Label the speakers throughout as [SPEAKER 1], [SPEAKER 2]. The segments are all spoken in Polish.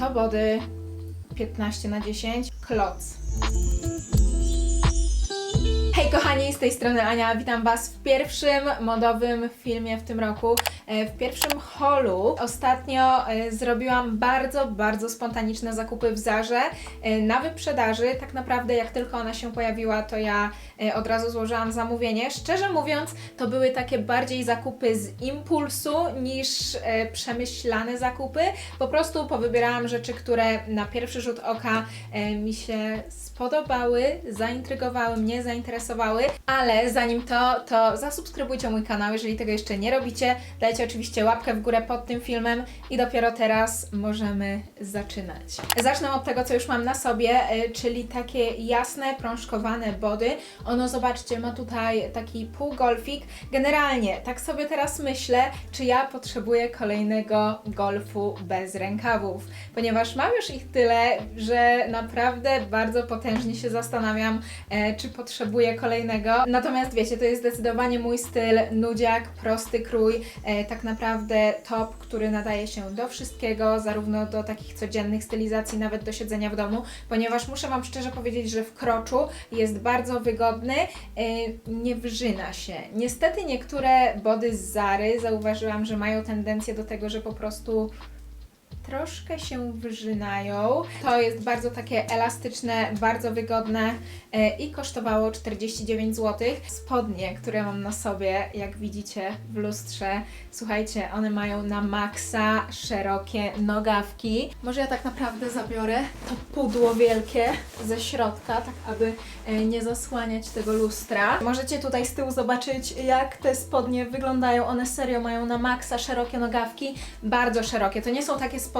[SPEAKER 1] to body 15 na 10 kloc. Hej kochani, z tej strony Ania, witam Was w pierwszym modowym filmie w tym roku, w pierwszym holu. Ostatnio e, zrobiłam bardzo, bardzo spontaniczne zakupy w Zarze e, na wyprzedaży. Tak naprawdę jak tylko ona się pojawiła, to ja e, od razu złożyłam zamówienie. Szczerze mówiąc, to były takie bardziej zakupy z impulsu niż e, przemyślane zakupy. Po prostu powybierałam rzeczy, które na pierwszy rzut oka e, mi się spodobały, zaintrygowały mnie, zainteresowały, ale zanim to, to zasubskrybujcie mój kanał, jeżeli tego jeszcze nie robicie, dajcie oczywiście łapkę w górę pod tym filmem i dopiero teraz możemy zaczynać. Zacznę od tego, co już mam na sobie, y, czyli takie jasne, prążkowane body. Ono, zobaczcie, ma tutaj taki półgolfik. Generalnie, tak sobie teraz myślę, czy ja potrzebuję kolejnego golfu bez rękawów, ponieważ mam już ich tyle, że naprawdę bardzo potężnie się zastanawiam, e, czy potrzebuję kolejnego. Natomiast wiecie, to jest zdecydowanie mój styl, nudziak, prosty krój, e, tak naprawdę top, który nadaje się do wszystkiego, zarówno do takich codziennych stylizacji, nawet do siedzenia w domu, ponieważ muszę Wam szczerze powiedzieć, że w kroczu jest bardzo wygodny, e, nie wrzyna się. Niestety niektóre body z Zary zauważyłam, że mają tendencję do tego, że po prostu troszkę się wyrzynają. To jest bardzo takie elastyczne, bardzo wygodne e, i kosztowało 49 zł. Spodnie, które mam na sobie, jak widzicie w lustrze, słuchajcie, one mają na maksa szerokie nogawki. Może ja tak naprawdę zabiorę to pudło wielkie ze środka, tak aby e, nie zasłaniać tego lustra. Możecie tutaj z tyłu zobaczyć, jak te spodnie wyglądają. One serio mają na maksa szerokie nogawki, bardzo szerokie. To nie są takie spodnie,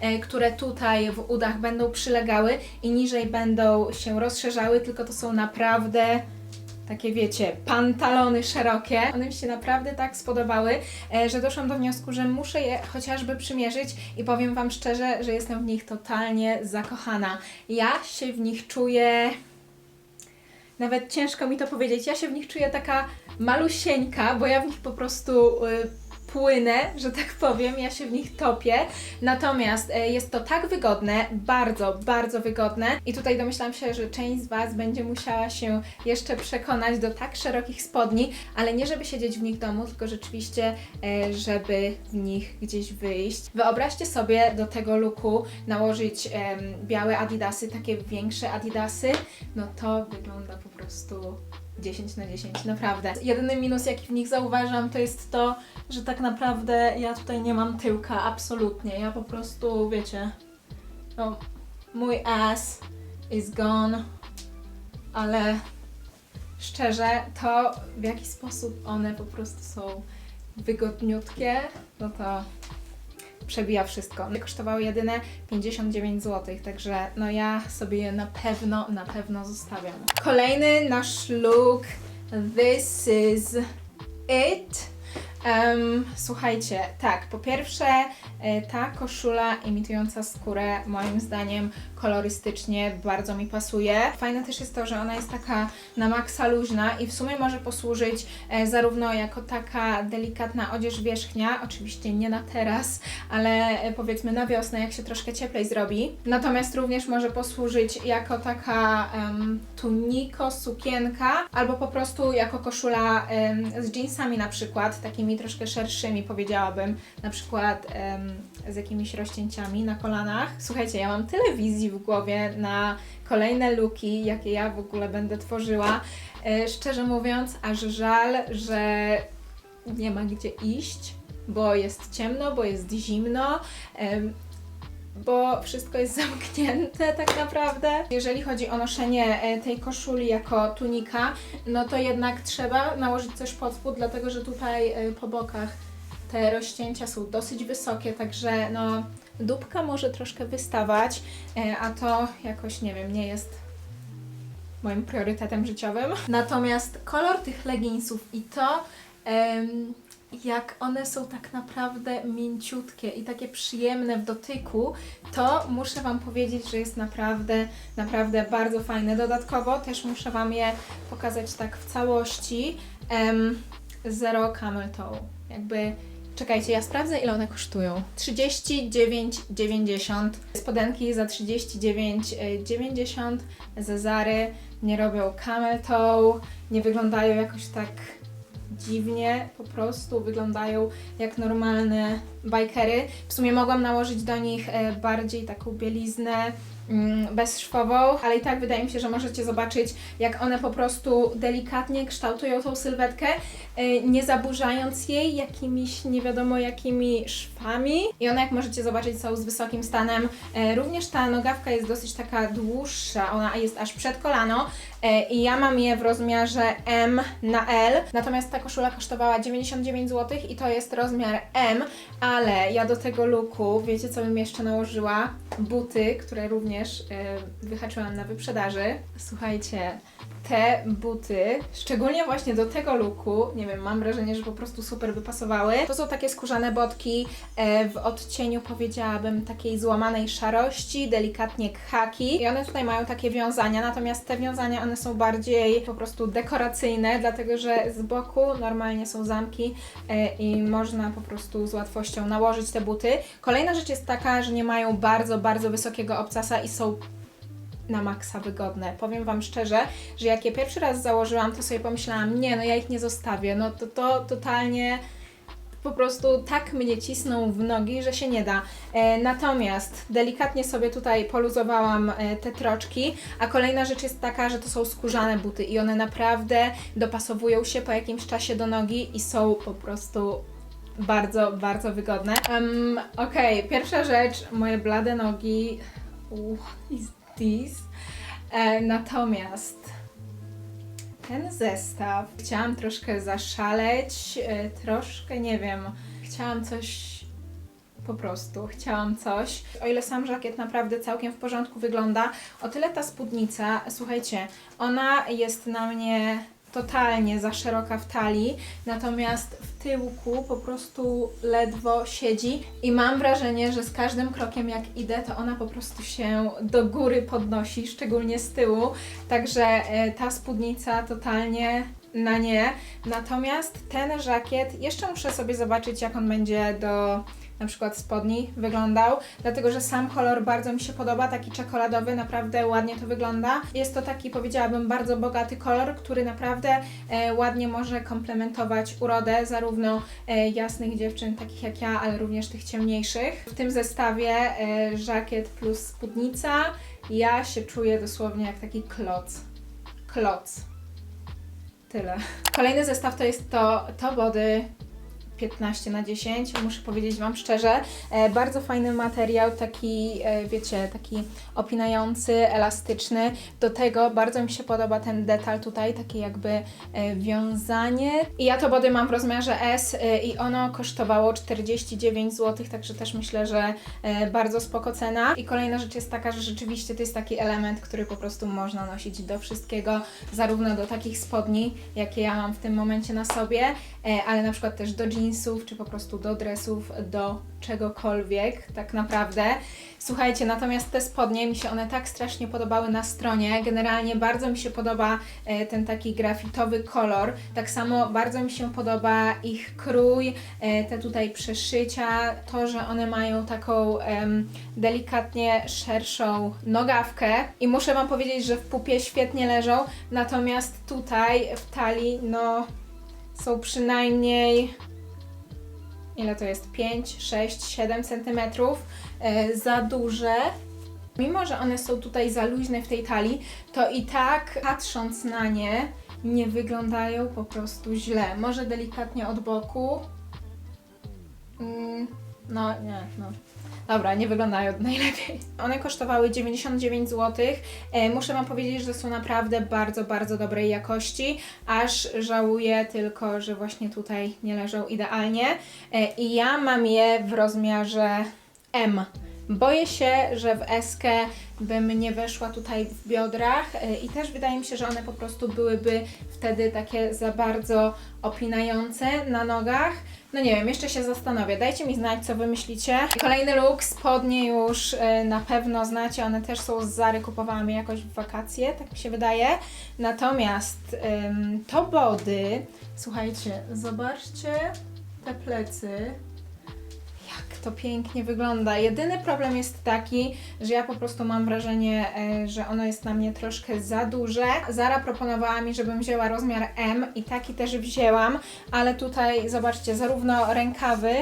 [SPEAKER 1] e, które tutaj w udach będą przylegały i niżej będą się rozszerzały, tylko to są naprawdę takie wiecie, pantalony szerokie. One mi się naprawdę tak spodobały, e, że doszłam do wniosku, że muszę je chociażby przymierzyć i powiem Wam szczerze, że jestem w nich totalnie zakochana. Ja się w nich czuję nawet ciężko mi to powiedzieć. Ja się w nich czuję taka malusieńka, bo ja w nich po prostu y, płynę, że tak powiem, ja się w nich topię. Natomiast e, jest to tak wygodne, bardzo, bardzo wygodne. I tutaj domyślam się, że część z Was będzie musiała się jeszcze przekonać do tak szerokich spodni, ale nie żeby siedzieć w nich w domu, tylko rzeczywiście, e, żeby w nich gdzieś wyjść. Wyobraźcie sobie do tego looku nałożyć białe adidasy, takie większe adidasy, no to wygląda po prostu 10 na 10, naprawdę. Jedyny minus, jaki w nich zauważam, to jest to, że tak naprawdę ja tutaj nie mam tyłka, absolutnie. Ja po prostu, wiecie, no, mój ass is gone, ale szczerze, to w jaki sposób one po prostu są wygodniutkie, no to przebija wszystko. Kosztowały jedyne 59 zł, także no ja sobie je na pewno, na pewno zostawiam. Kolejny nasz look, this is it. Em, słuchajcie, tak, po pierwsze e, ta koszula imitująca skórę moim zdaniem kolorystycznie bardzo mi pasuje. Fajne też jest to, że ona jest taka na maksa luźna i w sumie może posłużyć e, zarówno jako taka delikatna odzież wierzchnia, oczywiście nie na teraz, ale e, powiedzmy na wiosnę, jak się troszkę cieplej zrobi. Natomiast również może posłużyć jako taka em, tuniko, sukienka, albo po prostu jako koszula em, z jeansami na przykład, takimi troszkę szerszymi powiedziałabym, na przykład em, z jakimiś rozcięciami na kolanach. Słuchajcie, ja mam tyle wizji w głowie na kolejne luki, jakie ja w ogóle będę tworzyła. E, szczerze mówiąc, aż żal, że nie ma gdzie iść, bo jest ciemno, bo jest zimno. Bo wszystko jest zamknięte tak naprawdę. Jeżeli chodzi o noszenie e, tej koszuli jako tunika, no to jednak trzeba nałożyć coś pod spód, dlatego że tutaj e, po bokach te rozcięcia są dosyć wysokie, także no dupka może troszkę wystawać, e, a to jakoś nie wiem, nie jest moim priorytetem życiowym. Natomiast kolor tych leginsów i to jak one są tak naprawdę mięciutkie i takie przyjemne w dotyku, to muszę Wam powiedzieć, że jest naprawdę, naprawdę bardzo fajne. Dodatkowo też muszę Wam je pokazać tak w całości. Em, zero camel toe. Jakby Czekajcie, ja sprawdzę ile one kosztują. 39,90. Spodenki za 39,90. Ze Zary nie robią camel toe, nie wyglądają jakoś tak dziwnie, po prostu wyglądają jak normalne bikery. W sumie mogłam nałożyć do nich e, bardziej taką bieliznę bezszwową, ale i tak wydaje mi się, że możecie zobaczyć, jak one po prostu delikatnie kształtują tą sylwetkę, e, nie zaburzając jej jakimiś nie wiadomo jakimi szwami. I one, jak możecie zobaczyć, są z wysokim stanem. E, Również ta nogawka jest dosyć taka dłuższa, ona jest aż przed kolano e, i ja mam je w rozmiarze M na L, natomiast ta koszula kosztowała 99 zł i to jest rozmiar M, ale ja do tego looku, wiecie co bym jeszcze nałożyła? Buty, które również e, wyhaczyłam na wyprzedaży. Słuchajcie, te buty, szczególnie właśnie do tego looku, nie wiem, mam wrażenie, że po prostu super by pasowały. To są takie skórzane botki e, w odcieniu, powiedziałabym, takiej złamanej szarości, delikatnie khaki. I one tutaj mają takie wiązania, natomiast te wiązania, one są bardziej po prostu dekoracyjne, dlatego że z boku normalnie są zamki e, i można po prostu z łatwością nałożyć te buty. Kolejna rzecz jest taka, że nie mają bardzo, bardzo wysokiego obcasa i są na maksa wygodne. Powiem Wam szczerze, że jak je pierwszy raz założyłam, to sobie pomyślałam, nie, no ja ich nie zostawię, no to to totalnie po prostu tak mnie cisną w nogi, że się nie da. E, natomiast delikatnie sobie tutaj poluzowałam e, te troczki, a kolejna rzecz jest taka, że to są skórzane buty i one naprawdę dopasowują się po jakimś czasie do nogi i są po prostu bardzo, bardzo wygodne. Um, Okej, pierwsza rzecz, moje blade nogi. What E, natomiast ten zestaw chciałam troszkę zaszaleć, e, troszkę nie wiem, chciałam coś po prostu, chciałam coś. O ile sam żakiet naprawdę całkiem w porządku wygląda, o tyle ta spódnica, słuchajcie, ona jest na mnie totalnie za szeroka w talii, natomiast w tyłku po prostu ledwo siedzi i mam wrażenie, że z każdym krokiem jak idę, to ona po prostu się do góry podnosi, szczególnie z tyłu, także e, ta spódnica totalnie na nie. Natomiast ten żakiet, jeszcze muszę sobie zobaczyć jak on będzie do na przykład spodni wyglądał, dlatego że sam kolor bardzo mi się podoba, taki czekoladowy, naprawdę ładnie to wygląda. Jest to taki, powiedziałabym, bardzo bogaty kolor, który naprawdę e, ładnie może komplementować urodę zarówno e, jasnych dziewczyn, takich jak ja, ale również tych ciemniejszych. W tym zestawie e, żakiet plus spódnica, ja się czuję dosłownie jak taki kloc. Kloc. Tyle. Kolejny zestaw to jest to, to body 15 na 10. Muszę powiedzieć Wam szczerze, e, bardzo fajny materiał, taki, e, wiecie, taki opinający, elastyczny. Do tego bardzo mi się podoba ten detal tutaj, takie jakby e, wiązanie. I ja to body mam w rozmiarze S i ono kosztowało 49 zł, także też myślę, że bardzo spoko cena. I kolejna rzecz jest taka, że rzeczywiście to jest taki element, który po prostu można nosić do wszystkiego, zarówno do takich spodni, jakie ja mam w tym momencie na sobie, ale na przykład też do czy po prostu do dresów, do czegokolwiek, tak naprawdę. Słuchajcie, natomiast te spodnie mi się one tak strasznie podobały na stronie. Generalnie bardzo mi się podoba e, ten taki grafitowy kolor. Tak samo bardzo mi się podoba ich krój, e, te tutaj przeszycia, to, że one mają taką delikatnie szerszą nogawkę. I muszę Wam powiedzieć, że w pupie świetnie leżą, natomiast tutaj w talii, no są przynajmniej ile to jest 5, 6, 7 centymetrów e, za duże. Mimo, że one są tutaj za luźne w tej talii, to i tak patrząc na nie nie wyglądają po prostu źle. Może delikatnie od boku. Mm, no nie, no. Dobra, nie wyglądają najlepiej. One kosztowały 99 zł. E, muszę Wam powiedzieć, że są naprawdę bardzo, bardzo dobrej jakości. Aż żałuję tylko, że właśnie tutaj nie leżą idealnie. E, I ja mam je w rozmiarze M. Boję się, że w eskę bym nie weszła tutaj w biodrach e, i też wydaje mi się, że one po prostu byłyby wtedy takie za bardzo opinające na nogach. No nie wiem, jeszcze się zastanowię. Dajcie mi znać, co wy myślicie. Kolejny look, spodnie już e, na pewno znacie, one też są z Zary, kupowałam je jakoś w wakacje, tak mi się wydaje. Natomiast to body, słuchajcie, zobaczcie te plecy. To pięknie wygląda. Jedyny problem jest taki, że ja po prostu mam wrażenie, e, że ono jest na mnie troszkę za duże. Zara proponowała mi, żebym wzięła rozmiar M i taki też wzięłam, ale tutaj zobaczcie, zarówno rękawy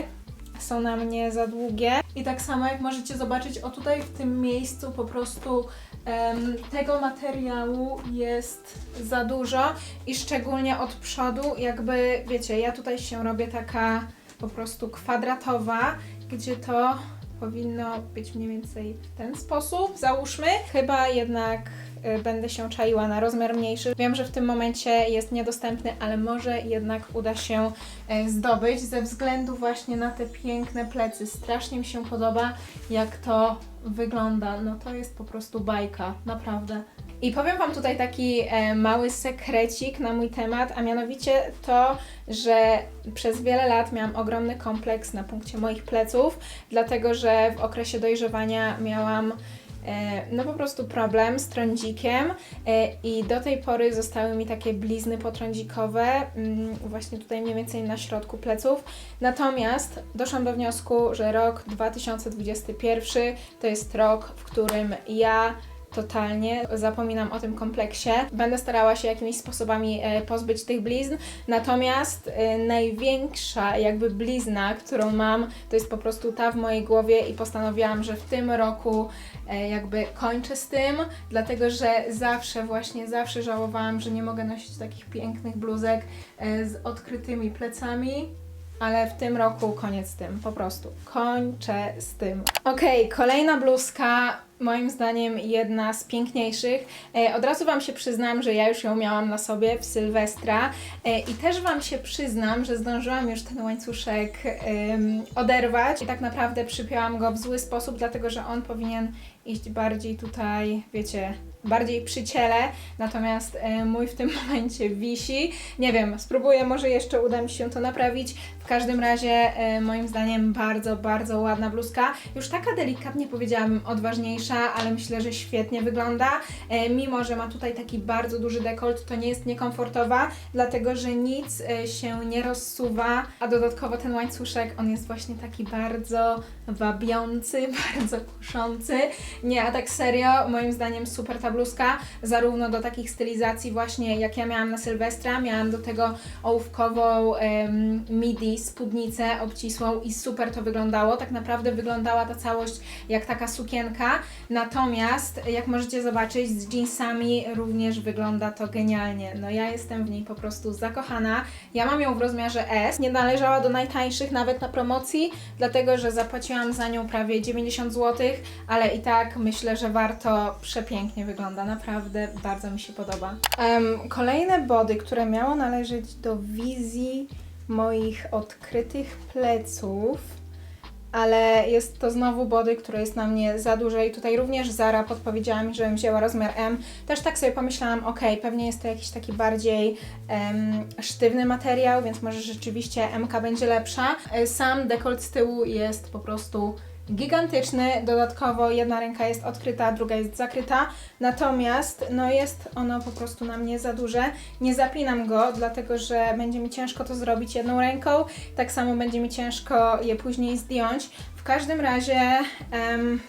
[SPEAKER 1] są na mnie za długie i tak samo jak możecie zobaczyć, o tutaj w tym miejscu po prostu tego materiału jest za dużo i szczególnie od przodu, jakby wiecie, ja tutaj się robię taka po prostu kwadratowa, gdzie to powinno być mniej więcej w ten sposób, załóżmy. Chyba jednak y, będę się czaiła na rozmiar mniejszy. Wiem, że w tym momencie jest niedostępny, ale może jednak uda się y, zdobyć ze względu właśnie na te piękne plecy. Strasznie mi się podoba, jak to wygląda. No to jest po prostu bajka, naprawdę. I powiem Wam tutaj taki e, mały sekrecik na mój temat, a mianowicie to, że przez wiele lat miałam ogromny kompleks na punkcie moich pleców, dlatego że w okresie dojrzewania miałam e, no po prostu problem z trądzikiem e, i do tej pory zostały mi takie blizny potrądzikowe, mm, właśnie tutaj mniej więcej na środku pleców. Natomiast doszłam do wniosku, że rok 2021 to jest rok, w którym ja totalnie zapominam o tym kompleksie. Będę starała się jakimiś sposobami e, pozbyć tych blizn. Natomiast e, największa jakby blizna, którą mam, to jest po prostu ta w mojej głowie i postanowiłam, że w tym roku e, jakby kończę z tym, dlatego że zawsze, właśnie zawsze żałowałam, że nie mogę nosić takich pięknych bluzek z odkrytymi plecami. Ale w tym roku koniec z tym, po prostu. Kończę z tym. Okej, kolejna bluzka, moim zdaniem jedna z piękniejszych. E, od razu Wam się przyznam, że ja już ją miałam na sobie w Sylwestra e, i też Wam się przyznam, że zdążyłam już ten łańcuszek oderwać i tak naprawdę przypięłam go w zły sposób, dlatego że on powinien iść bardziej tutaj, wiecie, bardziej przy ciele, natomiast e, mój w tym momencie wisi. Nie wiem, spróbuję, może jeszcze uda mi się to naprawić. W każdym razie, e, moim zdaniem, bardzo, bardzo ładna bluzka. Już taka delikatnie powiedziałabym odważniejsza, ale myślę, że świetnie wygląda. E, mimo, że ma tutaj taki bardzo duży dekolt, to nie jest niekomfortowa, dlatego że nic się nie rozsuwa, a dodatkowo ten łańcuszek, on jest właśnie taki bardzo wabiący, bardzo kuszący. Nie, a tak serio, moim zdaniem super ta bluzka, zarówno do takich stylizacji właśnie jak ja miałam na Sylwestra, miałam do tego ołówkową em, midi spódnicę obcisłą i super to wyglądało. Tak naprawdę wyglądała ta całość jak taka sukienka, natomiast jak możecie zobaczyć z jeansami również wygląda to genialnie. No ja jestem w niej po prostu zakochana. Ja mam ją w rozmiarze S, nie należała do najtańszych nawet na promocji, dlatego że zapłaciłam za nią prawie 90 zł, ale i tak myślę, że warto, przepięknie wygląda, naprawdę bardzo mi się podoba. Em, kolejne body, które miało należeć do wizji moich odkrytych pleców, ale jest to znowu body, które jest na mnie za duże i tutaj również Zara podpowiedziała mi, żebym wzięła rozmiar M. Też tak sobie pomyślałam, ok, pewnie jest to jakiś taki bardziej em, sztywny materiał, więc może rzeczywiście MK będzie lepsza. E, Sam dekolt z tyłu jest po prostu gigantyczny, dodatkowo jedna ręka jest odkryta, druga jest zakryta, natomiast no jest ono po prostu na mnie za duże. Nie zapinam go, dlatego że będzie mi ciężko to zrobić jedną ręką, tak samo będzie mi ciężko je później zdjąć. W każdym razie em,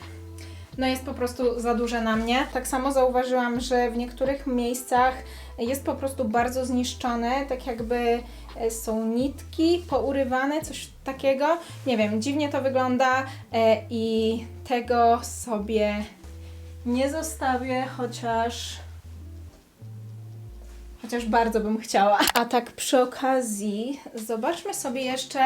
[SPEAKER 1] no jest po prostu za duże na mnie. Tak samo zauważyłam, że w niektórych miejscach jest po prostu bardzo zniszczone, tak jakby e, są nitki pourywane, coś takiego. Nie wiem, dziwnie to wygląda e, i tego sobie nie zostawię, chociaż chociaż bardzo bym chciała. A tak przy okazji, zobaczmy sobie jeszcze,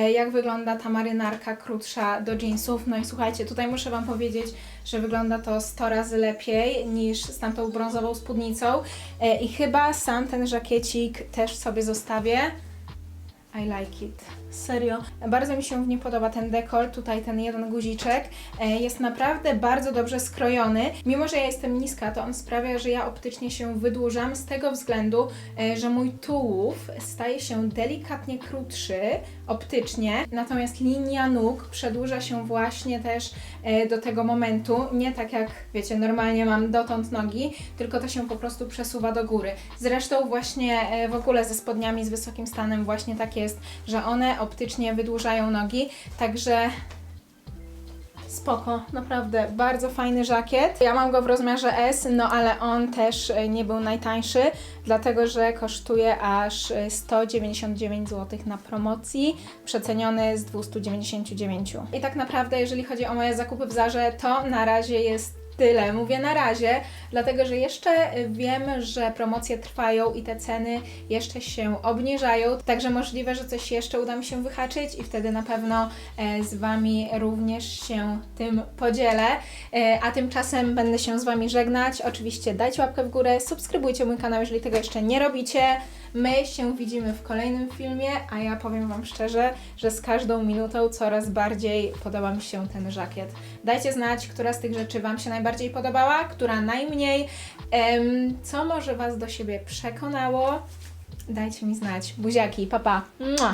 [SPEAKER 1] jak wygląda ta marynarka krótsza do jeansów. No i słuchajcie, tutaj muszę Wam powiedzieć, że wygląda to 100 razy lepiej niż z tamtą brązową spódnicą. E, I chyba sam ten żakiecik też sobie zostawię. I like it. Serio. Bardzo mi się w nim podoba ten dekol, tutaj ten jeden guziczek. E, Jest naprawdę bardzo dobrze skrojony. Mimo, że ja jestem niska, to on sprawia, że ja optycznie się wydłużam z tego względu, e, że mój tułów staje się delikatnie krótszy optycznie, natomiast linia nóg przedłuża się właśnie też e, do tego momentu. Nie tak jak, wiecie, normalnie mam dotąd nogi, tylko to się po prostu przesuwa do góry. Zresztą właśnie w ogóle ze spodniami z wysokim stanem właśnie tak jest, że one optycznie wydłużają nogi, także Spoko, naprawdę bardzo fajny żakiet. Ja mam go w rozmiarze S, no ale on też e, nie był najtańszy, dlatego że kosztuje aż e, 199 zł na promocji, przeceniony z 299. I tak naprawdę, jeżeli chodzi o moje zakupy w Zarze, to na razie jest tyle. Mówię na razie, dlatego że jeszcze wiem, że promocje trwają i te ceny jeszcze się obniżają, także możliwe, że coś jeszcze uda mi się wyhaczyć i wtedy na pewno e, z Wami również się tym podzielę. E, A tymczasem będę się z Wami żegnać. Oczywiście dajcie łapkę w górę, subskrybujcie mój kanał, jeżeli tego jeszcze nie robicie. My się widzimy w kolejnym filmie, a ja powiem Wam szczerze, że z każdą minutą coraz bardziej podoba mi się ten żakiet. Dajcie znać, która z tych rzeczy Wam się najbardziej podobała, która najmniej, co może Was do siebie przekonało. Dajcie mi znać. Buziaki, papa. Pa.